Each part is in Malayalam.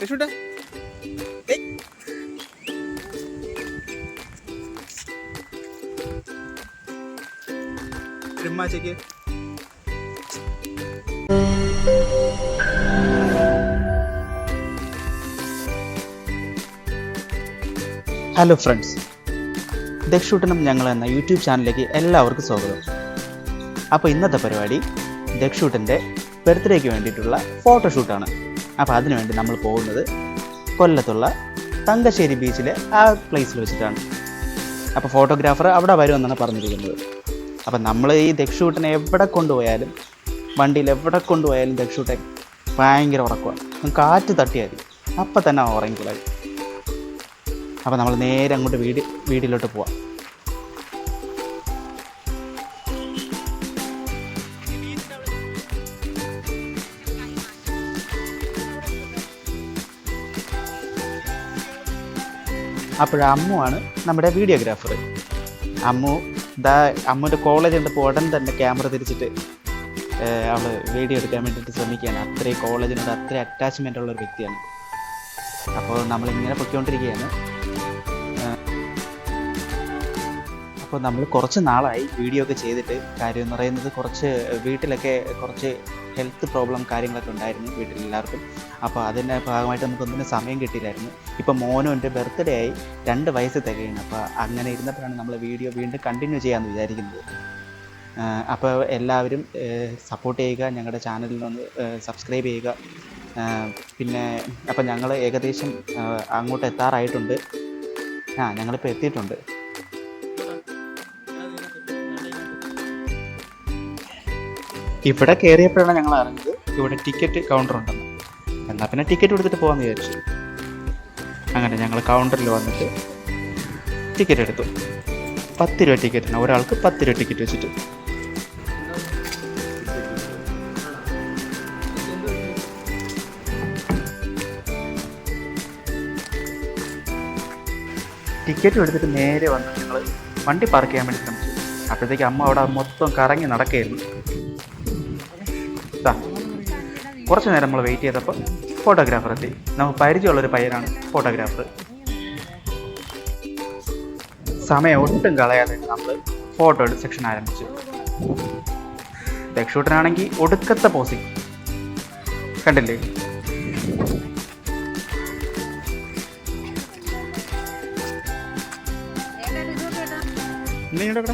രക്ഷപ്പെട്ട ചെക്ക് ഹലോ ഫ്രണ്ട്സ് ദക്ഷൂട്ടനം ഞങ്ങൾ എന്ന യൂട്യൂബ് ചാനലിലേക്ക് എല്ലാവർക്കും സ്വാഗതം. അപ്പോൾ ഇന്നത്തെ പരിപാടി ദക്ഷൂട്ടന്റെ ബർത്ത്ഡേക്ക് വേണ്ടിയിട്ടുള്ള ഫോട്ടോഷൂട്ടാണ് അപ്പോൾ അതിനുവേണ്ടി നമ്മൾ പോകുന്നത് കൊല്ലത്തുള്ള തങ്കശ്ശേരി ബീച്ചിലെ ആ പ്ലേസിൽ വെച്ചിട്ടാണ്. അപ്പോൾ ഫോട്ടോഗ്രാഫർ അവിടെ വരുമെന്നാണ് പറഞ്ഞിരിക്കുന്നത്. അപ്പം നമ്മൾ ഈ ദക്ഷൂട്ടനെ എവിടെ കൊണ്ടുപോയാലും വണ്ടിയിൽ എവിടെ കൊണ്ടുപോയാലും ദക്ഷൂട്ടൻ ഭയങ്കര ഉറക്കമാണ്. കാറ്റ് തട്ടിയാൽ അപ്പം തന്നെ അവൻ ഉറങ്ങിക്കൊള്ളായി അപ്പോൾ നമ്മൾ നേരെ അങ്ങോട്ട് വീട് വീട്ടിലോട്ട് പോവാം. അപ്പോൾ അമ്മുവാണ് നമ്മുടെ വീഡിയോഗ്രാഫർ അമ്മു ദാ അമ്മുവിന്റെ കോളേജ് കണ്ടപ്പോൾ ഉടൻ തന്നെ ക്യാമറ തിരിച്ചിട്ട് അവൾ വീഡിയോ എടുക്കാൻ വേണ്ടിയിട്ട് ശ്രമിക്കുകയാണ്. അത്രയും കോളേജിനോട് അത്രയും അറ്റാച്ച്മെന്റ് ഉള്ള ഒരു വ്യക്തിയാണ്. അപ്പോൾ നമ്മളിങ്ങനെ പൊയ്ക്കൊണ്ടിരിക്കുകയാണ്. അപ്പോൾ നമ്മൾ കുറച്ച് നാളായി വീഡിയോ ഒക്കെ ചെയ്തിട്ട് കാര്യം എന്ന് പറയുന്നത് കുറച്ച് വീട്ടിലൊക്കെ കുറച്ച് ഹെൽത്ത് പ്രോബ്ലം കാര്യങ്ങളൊക്കെ ഉണ്ടായിരുന്നു വീട്ടിൽ എല്ലാവർക്കും. അപ്പോൾ അതിന്റെ ഭാഗമായിട്ട് നമുക്കൊന്നിനും സമയം കിട്ടിയില്ലായിരുന്നു. ഇപ്പോൾ മോനും എന്റെ ബർത്ത്ഡേ ആയി രണ്ട് വയസ്സ് തികയാണ്. അപ്പോൾ അങ്ങനെ ഇരുന്നപ്പോഴാണ് നമ്മൾ വീഡിയോ വീണ്ടും കണ്ടിന്യൂ ചെയ്യാമെന്ന് വിചാരിക്കുന്നത്. അപ്പോൾ എല്ലാവരും സപ്പോർട്ട് ചെയ്യുക ഞങ്ങളുടെ ചാനലിനൊന്ന് സബ്സ്ക്രൈബ് ചെയ്യുക. പിന്നെ അപ്പോൾ ഞങ്ങൾ ഏകദേശം അങ്ങോട്ട് എത്താറായിട്ടുണ്ട്. ആ ഞങ്ങളിപ്പോൾ എത്തിയിട്ടുണ്ട്. ഇവിടെ കയറിയപ്പോഴാണ് ഞങ്ങൾ അറിഞ്ഞത് ഇവിടെ ടിക്കറ്റ് കൗണ്ടർ ഉണ്ടെന്ന്. എന്നാൽ പിന്നെ ടിക്കറ്റ് എടുത്തിട്ട് പോകാമെന്ന് വിചാരിച്ചു. അങ്ങനെ ഞങ്ങൾ കൗണ്ടറിൽ വന്നിട്ട് ടിക്കറ്റ് എടുത്തു. പത്ത് രൂപ ടിക്കറ്റ് ടിക്കറ്റിന് ഒരാൾക്ക് പത്ത് രൂപ ടിക്കറ്റ് വെച്ചിട്ട്. ടിക്കറ്റ് എടുത്തിട്ട് നേരെ വന്ന് ഞങ്ങൾ വണ്ടി പാർക്ക് ചെയ്യാൻ വേണ്ടി ശ്രമിച്ചു. അപ്പോഴത്തേക്ക് അമ്മ അവിടെ മൊത്തം കറങ്ങി നടക്കുകയായിരുന്നു. കുറച്ച് നേരം നമ്മൾ വെയിറ്റ് ചെയ്തപ്പോൾ ഫോട്ടോഗ്രാഫർ എത്തി. നമുക്ക് പരിചയമുള്ളൊരു പയ്യനാണ് ഫോട്ടോഗ്രാഫർ സമയം ഒട്ടും കളയാതെ നമ്മൾ ഫോട്ടോ എടുത്ത് സെക്ഷൻ ആരംഭിച്ചു. ദക്ഷൂട്ടനാണെങ്കിൽ ഒടുക്കത്തെ പോസിങ് കണ്ടില്ലേ? നീ ഇവിടെ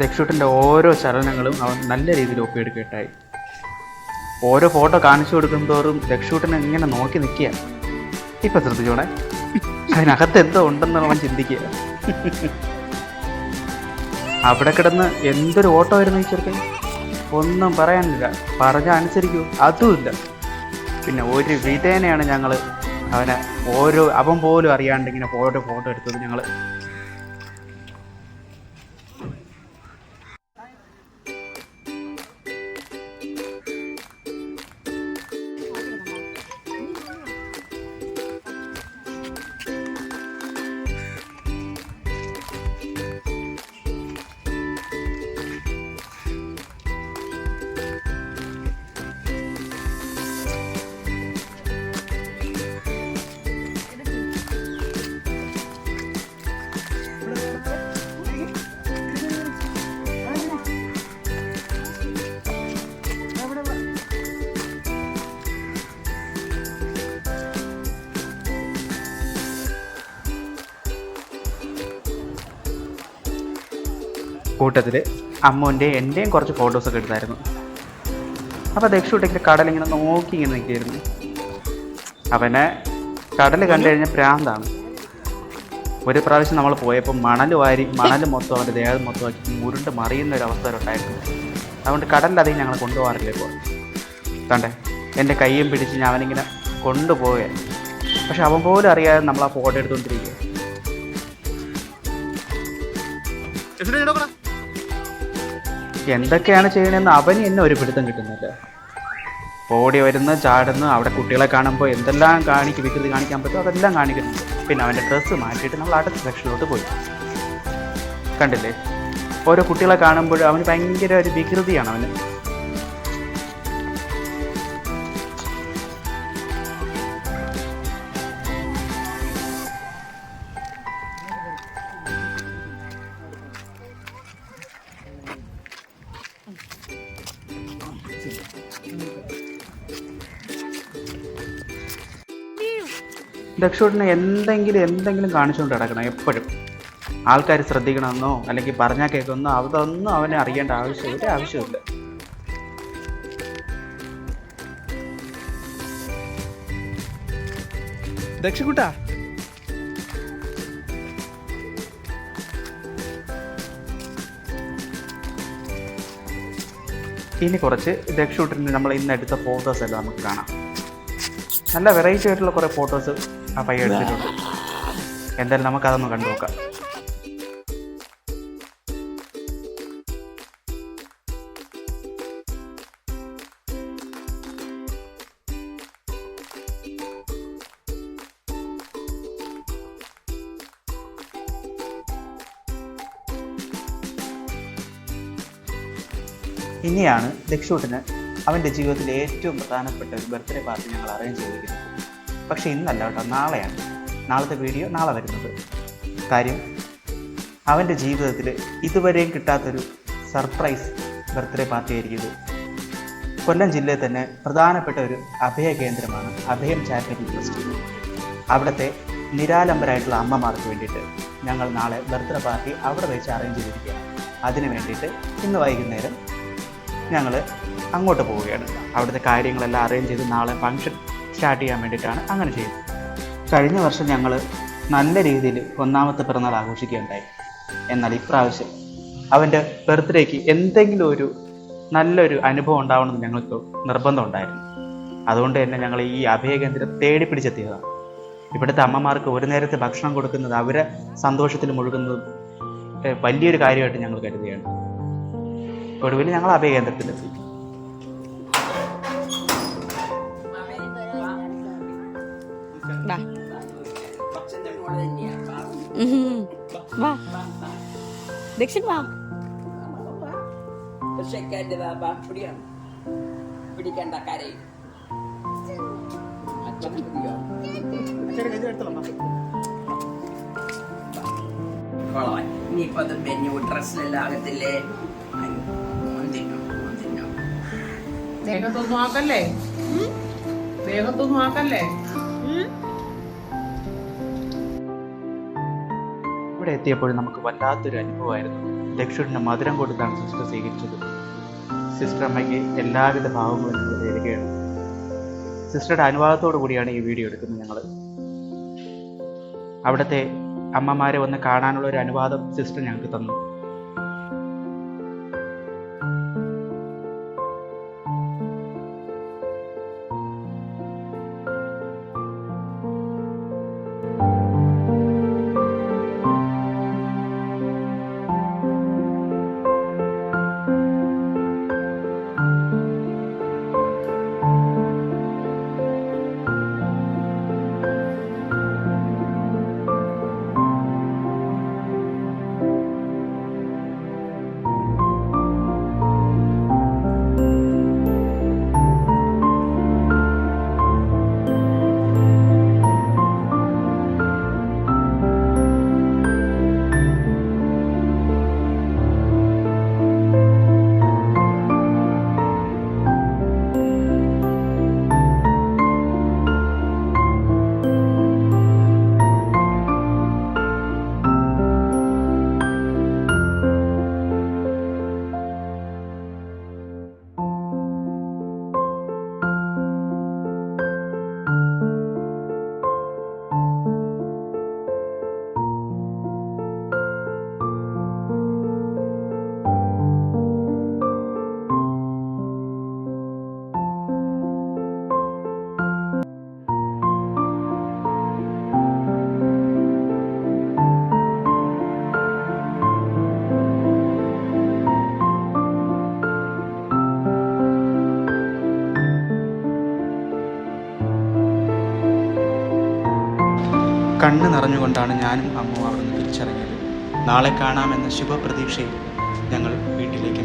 ദക്ഷൂട്ടിന്റെ ഓരോ ചലനങ്ങളും അവൻ നല്ല രീതിയിൽ ഒപ്പിയെടുക്കട്ടായി ഓരോ ഫോട്ടോ കാണിച്ചു കൊടുക്കും തോറും ദക്ഷൂട്ടിനെ ഇങ്ങനെ നോക്കി നിൽക്കുക. ഇപ്പം ശ്രദ്ധിച്ചോണേ? അതിനകത്ത് എന്തോ ഉണ്ടെന്ന് അവൻ ചിന്തിക്കുക. അവിടെ കിടന്ന് എന്തൊരു ഓട്ടോ ആയിരുന്നു ഈ ചെറുക്കൻ? ഒന്നും പറയാനില്ല. പറഞ്ഞ അനുസരിക്കൂ. അതുമില്ല. പിന്നെ ഒരു വിധേനയാണ് ഞങ്ങൾ അവനെ ഓരോ അവൻ പോലും അറിയാണ്ട് ഇങ്ങനെ ഓരോ ഫോട്ടോ എടുത്തത് ഞങ്ങൾ കൂട്ടത്തിൽ അമ്മുവിന്റെ എന്റെയും കുറച്ച് ഫോട്ടോസൊക്കെ എടുത്തായിരുന്നു. അപ്പോൾ ദക്ഷൂട്ടേക്ക് കടലിങ്ങനെ നോക്കി ഇങ്ങനെ നിൽക്കുകയായിരുന്നു. അവനെ കടൽ കണ്ടു കഴിഞ്ഞ പ്രാന്താണ്. ഒരു പ്രാവശ്യം നമ്മൾ പോയപ്പോൾ മണൽ വാരി മണൽ മൊത്തം അവന്റെ ദേഹം മൊത്തമാക്കി മുരുണ്ട് മറിയുന്ന ഒരു അവസ്ഥ ഉണ്ടായിരുന്നു. അതുകൊണ്ട് കടലിലധികം ഞങ്ങൾ കൊണ്ടുപോകാറില്ല ഇപ്പോൾ. കണ്ടേ? എന്റെ കൈയും പിടിച്ച് ഞാൻ അവനിങ്ങനെ കൊണ്ടുപോവുകയാണ് പക്ഷെ അവൻ പോലും അറിയാതെ നമ്മൾ ആ ഫോട്ടോ എടുത്തുകൊണ്ടിരിക്കുക. എന്തൊക്കെയാണ് ചെയ്യണമെന്ന് അവന് എന്നെ ഒരു പിടുത്തം കിട്ടുന്നില്ല ഓടി വരുന്ന ചാടുന്നു അവിടെ കുട്ടികളെ കാണുമ്പോൾ എന്തെല്ലാം കാണിക്ക് വികൃതി കാണിക്കാൻ പറ്റുമോ അതെല്ലാം കാണിക്കുന്നുണ്ട് പിന്നെ അവന്റെ ഡ്രസ്സ് മാറ്റിയിട്ട് നമ്മൾ അടുത്ത സെക്ഷനിലോട്ട് പോയി. കണ്ടില്ലേ? ഓരോ കുട്ടികളെ കാണുമ്പോൾ അവന് ഭയങ്കര ഒരു വികൃതിയാണ് അവന്. ദക്ഷോട്ടിനെ എന്തെങ്കിലും എന്തെങ്കിലും കാണിച്ചുകൊണ്ട് കിടക്കണം എപ്പോഴും. ആൾക്കാർ ശ്രദ്ധിക്കണമെന്നോ അല്ലെങ്കിൽ പറഞ്ഞാൽ കേൾക്കുന്നോ അതൊന്നും അവനെ അറിയേണ്ട ആവശ്യമില്ല ആവശ്യമില്ല. ദക്ഷക്കുട്ടാ ഇനി കുറച്ച് ദക്ഷൂട്ടിന് നമ്മൾ ഇന്ന് എടുത്ത ഫോട്ടോസ് എല്ലാം നമുക്ക് കാണാം. നല്ല വെറൈറ്റി ആയിട്ടുള്ള കുറേ ഫോട്ടോസ് ആ പയ്യ എടുത്തിട്ടുണ്ട്. എന്തായാലും നമുക്കതൊന്ന് കണ്ടു നോക്കാം. ഇനിയാണ് ദക്ഷൂട്ടിന് അവന്റെ ജീവിതത്തിലെ ഏറ്റവും പ്രധാനപ്പെട്ട ഒരു ബർത്ത്ഡേ പാർട്ടി ഞങ്ങൾ അറേഞ്ച് ചെയ്തിരിക്കുന്നത്. പക്ഷേ ഇന്നല്ല കേട്ടോ നാളെയാണ്. നാളത്തെ വീഡിയോ നാളെ വരുന്നത്. കാര്യം അവന്റെ ജീവിതത്തിൽ ഇതുവരെയും കിട്ടാത്തൊരു സർപ്രൈസ് ബർത്ത്ഡേ പാർട്ടി ആയിരിക്കും കൊല്ലം ജില്ലയിൽ തന്നെ പ്രധാനപ്പെട്ട ഒരു അഭയ കേന്ദ്രമാണ് അഭയം ചാരിറ്റബിൾ ട്രസ്റ്റ്. അവിടുത്തെ നിരാലംബരായിട്ടുള്ള അമ്മമാർക്ക് വേണ്ടിയിട്ട് ഞങ്ങൾ നാളെ ബർത്ത്ഡേ പാർട്ടി അവിടെ വെച്ച് അറേഞ്ച് ചെയ്തിരിക്കുകയാണ്. അതിന് വേണ്ടിയിട്ട് ഇന്ന് വൈകുന്നേരം ഞങ്ങൾ അങ്ങോട്ട് പോവുകയാണ്. അവിടുത്തെ കാര്യങ്ങളെല്ലാം അറേഞ്ച് ചെയ്ത് നാളെ ഫംഗ്ഷൻ സ്റ്റാർട്ട് ചെയ്യാൻ വേണ്ടിയിട്ടാണ് അങ്ങനെ ചെയ്യുന്നത്. കഴിഞ്ഞ വർഷം ഞങ്ങൾ നല്ല രീതിയിൽ ഒന്നാമത്തെ പിറന്നാൾ ആഘോഷിക്കുകയുണ്ടായി. എന്നാൽ ഇപ്രാവശ്യം അവന്റെ ബർത്ത്ഡേക്ക് എന്തെങ്കിലും ഒരു നല്ലൊരു അനുഭവം ഉണ്ടാവണമെന്ന് ഞങ്ങൾക്ക് നിർബന്ധമുണ്ടായിരുന്നു അതുകൊണ്ട് തന്നെ ഞങ്ങൾ ഈ അഭയകേന്ദ്രം തേടി പിടിച്ചെത്തിയതാണ്. ഇവിടുത്തെ അമ്മമാർക്ക് ഒരു നേരത്തെ ഭക്ഷണം കൊടുക്കുന്നത് അവരെ സന്തോഷത്തിൽ മുഴുകുന്നതും വലിയൊരു കാര്യമായിട്ട് ഞങ്ങൾ കരുതുകയാണ്. ഒടുവിൽ ഞങ്ങൾ അഭയകേന്ദ്രത്തിലെത്തി വാ. ദക്ഷിൺ വാ. പക്ഷേക്കേണ്ടത് പിടിയാണ് പിടിക്കണ്ട കരയും ഇനിയിപ്പോ അത് ബെന്യു ഡ്രസ്സിലെല്ലാം ആകത്തില്ലേ. ദേഹത്തൊന്നും ആക്കല്ലേ? ദേഹത്തൊന്നും ആക്കല്ലേ? ഇവിടെ എത്തിയപ്പോൾ നമുക്ക് വല്ലാത്തൊരു അനുഭവമായിരുന്നു. ദക്ഷിണിന് മധുരം കൊടുത്താണ് സിസ്റ്റർ സ്വീകരിച്ചത്. സിസ്റ്റർ അമ്മയ്ക്ക് എല്ലാവിധ ഭാവങ്ങളും ഞങ്ങൾ തരികയാണ് സിസ്റ്ററുടെ അനുവാദത്തോടു കൂടിയാണ് ഈ വീഡിയോ എടുക്കുന്നത് ഞങ്ങൾ അവിടുത്തെ അമ്മമാരെ ഒന്ന് കാണാനുള്ള ഒരു അനുവാദം സിസ്റ്റർ ഞങ്ങൾക്ക് തന്നു. കണ്ണ് നിറഞ്ഞുകൊണ്ടാണ് ഞാനും അമ്മ അവിടെ നിന്ന് നാളെ കാണാമെന്ന ശുഭപ്രതീക്ഷയിൽ ഞങ്ങൾ വീട്ടിലേക്ക്